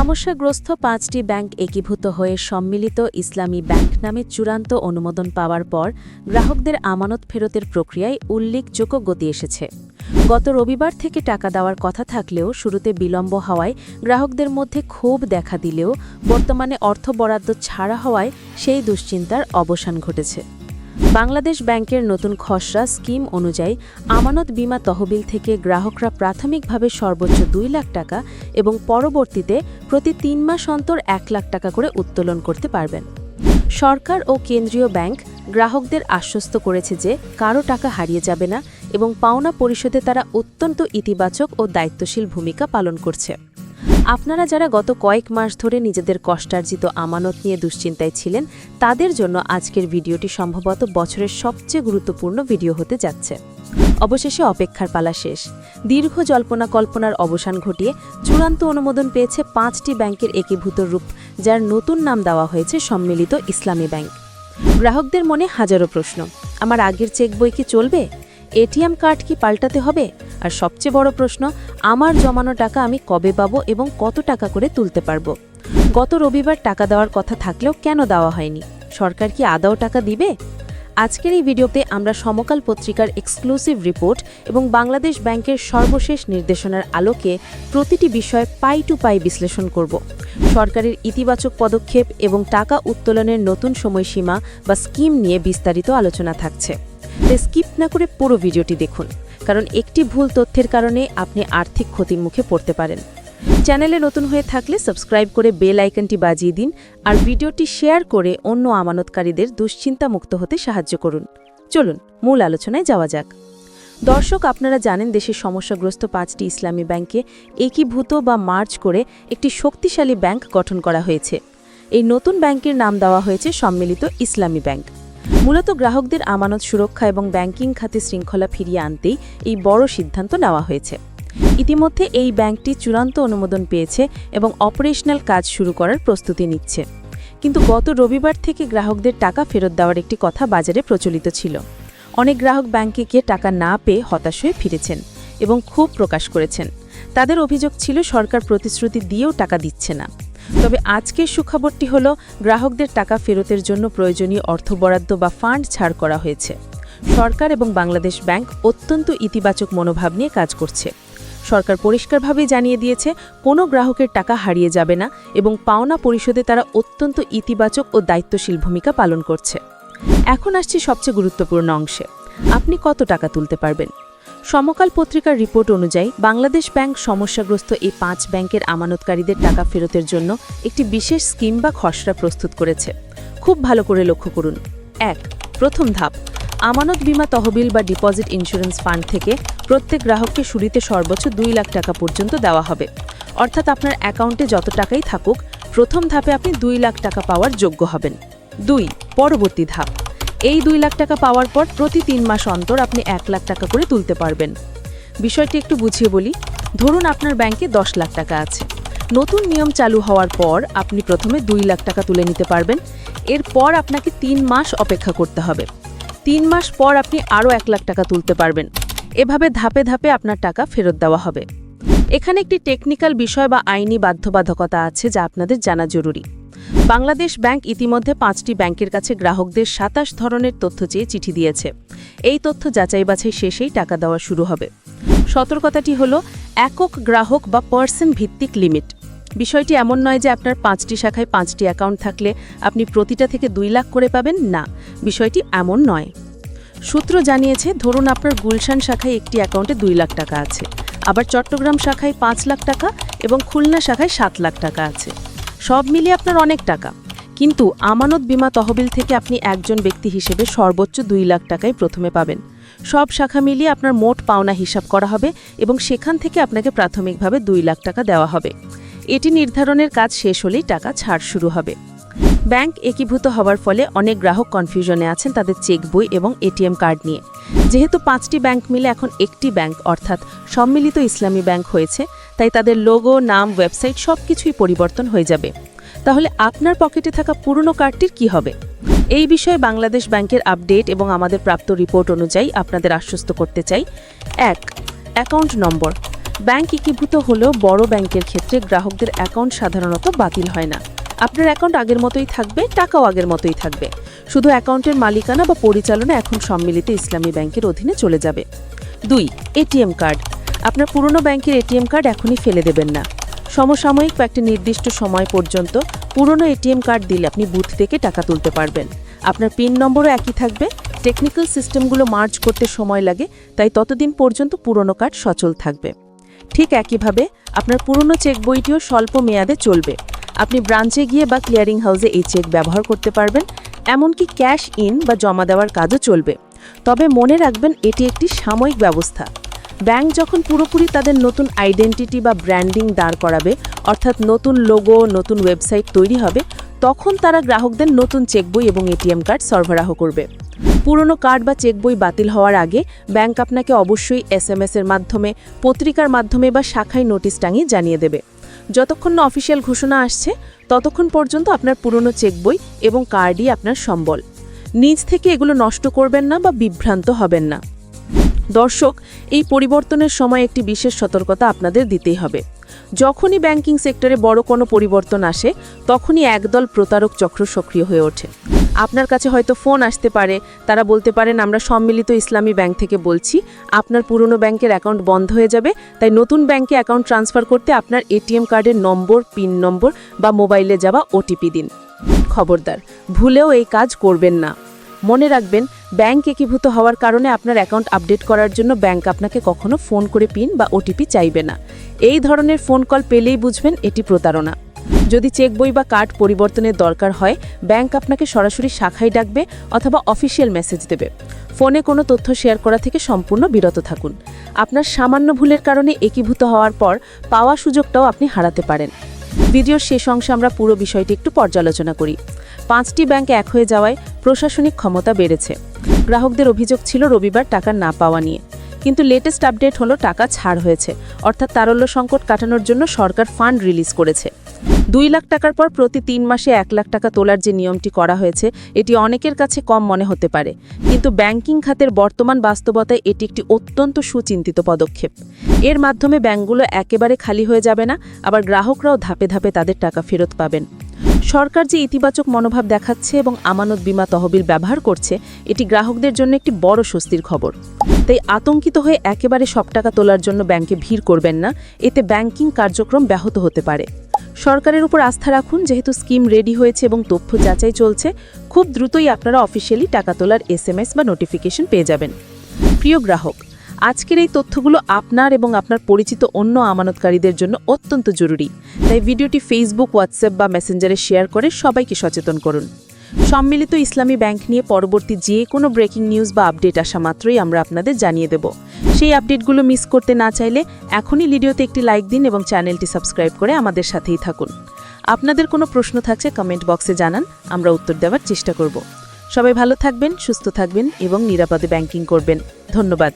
সমস্যাগ্রস্ত পাঁচটি ব্যাংক একীভূত হয়ে সম্মিলিত ইসলামী ব্যাংক নামে চূড়ান্ত অনুমোদন পাওয়ার পর গ্রাহকদের আমানত ফেরতের প্রক্রিয়ায় উল্লেখযোগ্য গতি এসেছে। গত রবিবার থেকে টাকা দেওয়ার কথা থাকলেও শুরুতে বিলম্ব হওয়ায় গ্রাহকদের মধ্যে ক্ষোভ দেখা দিলেও বর্তমানে অর্থ বরাদ্দ ছাড়া হওয়ায় সেই দুশ্চিন্তার অবসান ঘটেছে। বাংলাদেশ ব্যাংকের নতুন খসড়া স্কিম অনুযায়ী আমানত বীমা তহবিল থেকে গ্রাহকরা প্রাথমিকভাবে সর্বোচ্চ দুই লাখ টাকা এবং পরবর্তীতে প্রতি তিন মাস অন্তর এক লাখ টাকা করে উত্তোলন করতে পারবেন। সরকার ও কেন্দ্রীয় ব্যাংক গ্রাহকদের আশ্বস্ত করেছে যে কারও টাকা হারিয়ে যাবে না এবং পাওনা পরিশোধে তারা অত্যন্ত ইতিবাচক ও দায়িত্বশীল ভূমিকা পালন করছে। আপনারা যারা গত কয়েক মাস ধরে নিজেদের কষ্টার্জিত আমানত নিয়ে দুশ্চিন্তায় ছিলেন, তাদের জন্য আজকের ভিডিওটি সম্ভবত বছরের সবচেয়ে গুরুত্বপূর্ণ ভিডিও হতে যাচ্ছে। অবশেষে অপেক্ষার পালা শেষ। দীর্ঘ জল্পনা কল্পনার অবসান ঘটিয়ে চূড়ান্ত অনুমোদন পেয়েছে পাঁচটি ব্যাংকের একীভূত রূপ, যার নতুন নাম দেওয়া হয়েছে সম্মিলিত ইসলামী ব্যাংক। গ্রাহকদের মনে হাজারো প্রশ্ন, আমার আগের চেক বই কি চলবে? এটিএম কার্ড কি পাল্টাতে হবে? আর সবচেয়ে বড় প্রশ্ন, আমার জমানো টাকা আমি কবে পাবো এবং কত টাকা করে তুলতে পারব? গত রবিবার টাকা দেওয়ার কথা থাকলেও কেন দেওয়া হয়নি? সরকার কি আদাও টাকা দিবে? আজকের এই ভিডিওতে আমরা সমকাল পত্রিকার এক্সক্লুসিভ রিপোর্ট এবং বাংলাদেশ ব্যাংকের সর্বশেষ নির্দেশনার আলোকে প্রতিটি বিষয় পাই টু পাই বিশ্লেষণ করব। সরকারের ইতিবাচক পদক্ষেপ এবং টাকা উত্তোলনের নতুন সময়সীমা বা স্কিম নিয়ে বিস্তারিত আলোচনা থাকছে। স্কিপ না করে পুরো ভিডিওটি দেখুন। কারণ একটি ভুল তথ্যের কারণে আপনি আর্থিক ক্ষতির মুখে পড়তে পারেন। চ্যানেলে নতুন হয়ে থাকলে সাবস্ক্রাইব করে বেল আইকনটি বাজিয়ে দিন আর ভিডিওটি শেয়ার করে অন্য আমানতকারীদের দুশ্চিন্তা মুক্ত হতে সাহায্য করুন। চলুন, মূল আলোচনায় যাওয়া যাক। দর্শক, আপনারা জানেন দেশের সমস্যাগ্রস্ত পাঁচটি ইসলামী ব্যাংকে একীভূত বা মার্চ করে একটি শক্তিশালী ব্যাংক গঠন করা হয়েছে। এই নতুন ব্যাংকের নাম দেওয়া হয়েছে সম্মিলিত ইসলামী ব্যাংক। মূলত গ্রাহকদের আমানত সুরক্ষা এবং ব্যাংকিং খাতে শৃঙ্খলা ফিরিয়ে আনতেই এই বড় সিদ্ধান্ত নেওয়া হয়েছে। ইতিমধ্যে এই ব্যাংকটি চূড়ান্ত অনুমোদন পেয়েছে এবং অপারেশনাল কাজ শুরু করার প্রস্তুতি নিচ্ছে। কিন্তু গত রবিবার থেকে গ্রাহকদের টাকা ফেরত দেওয়ার একটি কথা বাজারে প্রচলিত ছিল। অনেক গ্রাহক ব্যাংকে গিয়ে টাকা না পেয়ে হতাশ হয়ে ফিরেছেন এবং ক্ষোভ প্রকাশ করেছেন। তাদের অভিযোগ ছিল সরকার প্রতিশ্রুতি দিয়েও টাকা দিচ্ছে না। তবে আজকের সুখবরটি হল, গ্রাহকদের টাকা ফেরতের জন্য প্রয়োজনীয় অর্থ বরাদ্দ বা ফান্ড ছাড় করা হয়েছে। সরকার এবং বাংলাদেশ ব্যাংক অত্যন্ত ইতিবাচক মনোভাব নিয়ে কাজ করছে। সরকার পরিষ্কারভাবে জানিয়ে দিয়েছে, কোনো গ্রাহকের টাকা হারিয়ে যাবে না এবং পাওনা পরিশোধে তারা অত্যন্ত ইতিবাচক ও দায়িত্বশীল ভূমিকা পালন করছে। এখন আসছে সবচেয়ে গুরুত্বপূর্ণ অংশে। আপনি কত টাকা তুলতে পারবেন? সমকাল পত্রিকার রিপোর্ট অনুযায়ী বাংলাদেশ ব্যাংক সমস্যাগ্রস্ত এই পাঁচ ব্যাংকের আমানতকারীদের টাকা ফেরতের জন্য একটি বিশেষ স্কিম বা খসড়া প্রস্তুত করেছে। খুব ভালো করে লক্ষ্য করুন। এক, প্রথম ধাপ, আমানত বীমা তহবিল বা ডিপোজিট ইন্স্যুরেন্স ফান্ড থেকে প্রত্যেক গ্রাহককে শুরুতে সর্বোচ্চ দুই লাখ টাকা পর্যন্ত দেওয়া হবে। অর্থাৎ আপনার অ্যাকাউন্টে যত টাকাই থাকুক, প্রথম ধাপে আপনি দুই লাখ টাকা পাওয়ার যোগ্য হবেন। দুই, পরবর্তী ধাপ এই দুই লাখ টাকা পাওয়ার পর প্রতি তিন মাস অন্তর আপনি এক লাখ টাকা করে তুলতে পারবেন। বিষয়টি একটু বুঝিয়ে বলি। ধরুন আপনার ব্যাংকে দশ লাখ টাকা আছে। নতুন নিয়ম চালু হওয়ার পর আপনি প্রথমে দুই লাখ টাকা তুলে নিতে পারবেন। এরপর আপনাকে তিন মাস অপেক্ষা করতে হবে। তিন মাস পর আপনি আরও এক লাখ টাকা তুলতে পারবেন। এভাবে ধাপে ধাপে আপনার টাকা ফেরত দেওয়া হবে। এখানে একটি টেকনিক্যাল বিষয় বা আইনি বাধ্যবাধকতা আছে যা আপনাদের জানা জরুরি। বাংলাদেশ ব্যাংক ইতিমধ্যে পাঁচটি ব্যাংকের কাছে গ্রাহকদের সাতাশ ধরনের তথ্য চেয়ে চিঠি দিয়েছে। এই তথ্য যাচাই বাছাই শেষেই টাকা দেওয়া শুরু হবে। সতর্কতাটি হল, একক গ্রাহক বা পার্সন ভিত্তিক লিমিট। বিষয়টি এমন নয় যে আপনার পাঁচটি শাখায় পাঁচটি অ্যাকাউন্ট থাকলে আপনি প্রতিটা থেকে দুই লাখ করে পাবেন, না, বিষয়টি এমন নয়। সূত্র জানিয়েছে, ধরুন আপনার গুলশান শাখায় একটি অ্যাকাউন্টে দুই লাখ টাকা আছে, আবার চট্টগ্রাম শাখায় পাঁচ লাখ টাকা এবং খুলনা শাখায় সাত লাখ টাকা আছে। সব মিলিয়ে আপনার অনেক টাকা। কিন্তু আমানত বীমা তহবিল থেকে আপনি একজন ব্যক্তি হিসেবে সর্বোচ্চ দুই লাখ টাকাই প্রথমে পাবেন। সব শাখা মিলিয়ে আপনার মোট পাওনা হিসাব করা হবে এবং সেখান থেকে আপনাকে প্রাথমিকভাবে দুই লাখ টাকা দেওয়া হবে। এটি নির্ধারণের কাজ শেষ হলেই টাকা ছাড় শুরু হবে। ব্যাংক একীভূত হওয়ার ফলে অনেক গ্রাহক কনফিউশনে আছেন তাদের চেক বই এবং এটিএম কার্ড নিয়ে। যেহেতু পাঁচটি ব্যাংক মিলে এখন একটি ব্যাংক, অর্থাৎ সম্মিলিত ইসলামী ব্যাংক হয়েছে তাই তাদের লোগো নাম ওয়েবসাইট সব কিছুই পরিবর্তন হয়ে যাবে। তাহলে আপনার পকেটে থাকা পুরনো কার্ডটির কি হবে? এই বিষয়ে বাংলাদেশ ব্যাংকের আপডেট এবং আমাদের প্রাপ্ত রিপোর্ট অনুযায়ী আপনাদের আশ্বস্ত করতে চাই। এক অ্যাকাউন্ট নম্বর ব্যাংক একীভূত হলেও বড় ব্যাংকের ক্ষেত্রে গ্রাহকদের অ্যাকাউন্ট সাধারণত বাতিল হয় না। আপনার অ্যাকাউন্ট আগের মতোই থাকবে, টাকাও আগের মতোই থাকবে। শুধু অ্যাকাউন্টের মালিকানা বা পরিচালনা এখন সম্মিলিত ইসলামী ব্যাংকের অধীনে চলে যাবে। দুই, এটিএম কার্ড। আপনার পুরনো ব্যাংকের এটিএম কার্ড এখনই ফেলে দেবেন না। সমসাময়িক বা একটা নির্দিষ্ট সময় পর্যন্ত পুরনো এটিএম কার্ড দিলে আপনি বুথ থেকে টাকা তুলতে পারবেন। আপনার পিন নম্বরও একই থাকবে। টেকনিক্যাল সিস্টেমগুলো মার্জ করতে সময় লাগে, তাই ততদিন পর্যন্ত পুরনো কার্ড সচল থাকবে। ঠিক একইভাবে আপনার পুরনো চেক বইটিও স্বল্প মেয়াদে চলবে। আপনি ব্রাঞ্চে গিয়ে বা ক্লিয়ারিং হাউসে এই চেক ব্যবহার করতে পারবেন। এমনকি ক্যাশ ইন বা জমা দেওয়ার কাজও চলবে। তবে মনে রাখবেন, এটি একটি সাময়িক ব্যবস্থা। ব্যাংক যখন পুরোপুরি তাদের নতুন আইডেন্টিটি বা ব্র্যান্ডিং দাঁড় করাবে, অর্থাৎ নতুন লোগো নতুন ওয়েবসাইট তৈরি হবে, তখন তারা গ্রাহকদের নতুন চেকবই এবং এটিএম কার্ড সরবরাহ করবে। পুরনো কার্ড বা চেকবই বাতিল হওয়ার আগে ব্যাংক আপনাকে অবশ্যই এসএমএস এর মাধ্যমে, পত্রিকার মাধ্যমে বা শাখায় নোটিশ টাঙিয়ে জানিয়ে দেবে। যতক্ষণ না অফিসিয়াল ঘোষণা আসছে, ততক্ষণ পর্যন্ত আপনার পুরনো চেকবই এবং কার্ডই আপনার সম্বল। নিজ থেকে এগুলো নষ্ট করবেন না বা বিভ্রান্ত হবেন না। দর্শক, এই পরিবর্তনের সময় একটি বিশেষ সতর্কতা আপনাদের দিতেই হবে। যখনই ব্যাংকিং সেক্টরে বড় কোনো পরিবর্তন আসে, তখনই একদল প্রতারক চক্র সক্রিয় হয়ে ওঠে। আপনার কাছে হয়তো ফোন আসতে পারে, তারা বলতে পারেন, আমরা সম্মিলিত ইসলামী ব্যাংক থেকে বলছি, আপনার পুরনো ব্যাংকের অ্যাকাউন্ট বন্ধ হয়ে যাবে, তাই নতুন ব্যাংকে অ্যাকাউন্ট ট্রান্সফার করতে আপনার এটিএম কার্ডের নম্বর পিন নম্বর বা মোবাইলে যাওয়া ওটিপি দিন। খবরদার, ভুলেও এই কাজ করবেন না। মনে রাখবেন ব্যাংক একীভূত হওয়ার কারণে আপনার অ্যাকাউন্ট আপডেট করার জন্য ব্যাংক আপনাকে কখনো ফোন করে পিন বা ওটিপি চাইবে না। এই ধরনের ফোন কল পেলেই বুঝবেন এটি প্রতারণা। যদি চেক বই বা কার্ড পরিবর্তনের দরকার হয় ব্যাংক আপনাকে সরাসরি শাখায় ডাকবে অথবা অফিসিয়াল মেসেজ দেবে। ফোনে কোনো তথ্য শেয়ার করা থেকে সম্পূর্ণ বিরত থাকুন। আপনার সামান্য ভুলের কারণে একীভূত হওয়ার পর পাওয়া সুযোগটাও আপনি হারাতে পারেন। ভিডিওর শেষ অংশে আমরা পুরো বিষয়টি একটু পর্যালোচনা করি। পাঁচটি ব্যাংক এক হয়ে যাওয়ায় প্রশাসনিক ক্ষমতা বেড়েছে। গ্রাহকদের অভিযোগ ছিল রবিবার টাকা না পাওয়া নিয়ে। কিন্তু লেটেস্ট আপডেট হলো টাকা ছাড় হয়েছে। অর্থাৎ তারল্য সংকট কাটানোর জন্য সরকার ফান্ড রিলিজ করেছে। দুই লাখ টাকার পর প্রতি তিন মাসে এক লাখ টাকা তোলার যে নিয়মটি করা হয়েছে, এটি অনেকের কাছে কম মনে হতে পারে। কিন্তু ব্যাংকিং খাতের বর্তমান বাস্তবতায় এটি একটি অত্যন্ত সুচিন্তিত পদক্ষেপ। এর মাধ্যমে ব্যাংকগুলো একেবারে খালি হয়ে যাবে না, আবার গ্রাহকরাও ধাপে ধাপে তাদের টাকা ফেরত পাবেন। সরকার যে ইতিবাচক মনোভাব দেখাচ্ছে এবং আমানত বিমা তহবিল ব্যবহার করছে, এটি গ্রাহকদের জন্য একটি বড় স্বস্তির খবর। তাই আতঙ্কিত হয়ে একেবারে সব টাকা তোলার জন্য ব্যাংকে ভিড় করবেন না, এতে ব্যাংকিং কার্যক্রম ব্যাহত হতে পারে। সরকারের উপর আস্থা রাখুন, যেহেতু স্কিম রেডি হয়েছে এবং তথ্য যাচাই চলছে, খুব দ্রুতই আপনারা অফিসিয়ালি টাকা তোলার এস বা নোটিফিকেশন পেয়ে যাবেন। প্রিয় গ্রাহক, আজকের এই তথ্যগুলো আপনার এবং আপনার পরিচিত অন্য আমানতকারীদের জন্য অত্যন্ত জরুরি। তাই ভিডিওটি ফেসবুক হোয়াটসঅ্যাপ বা মেসেঞ্জারে শেয়ার করে সবাইকে সচেতন করুন। সম্মিলিত ইসলামী ব্যাংক নিয়ে পরবর্তী যে কোনো ব্রেকিং নিউজ বা আপডেট আসা মাত্রই আমরা আপনাদের জানিয়ে দেব। সেই আপডেটগুলো মিস করতে না চাইলে এখনই ভিডিওতে একটি লাইক দিন এবং চ্যানেলটি সাবস্ক্রাইব করে আমাদের সাথেই থাকুন। আপনাদের কোনো প্রশ্ন থাকছে কমেন্ট বক্সে জানান, আমরা উত্তর দেওয়ার চেষ্টা করব। সবাই ভালো থাকবেন, সুস্থ থাকবেন এবং নিরাপদে ব্যাংকিং করবেন। ধন্যবাদ।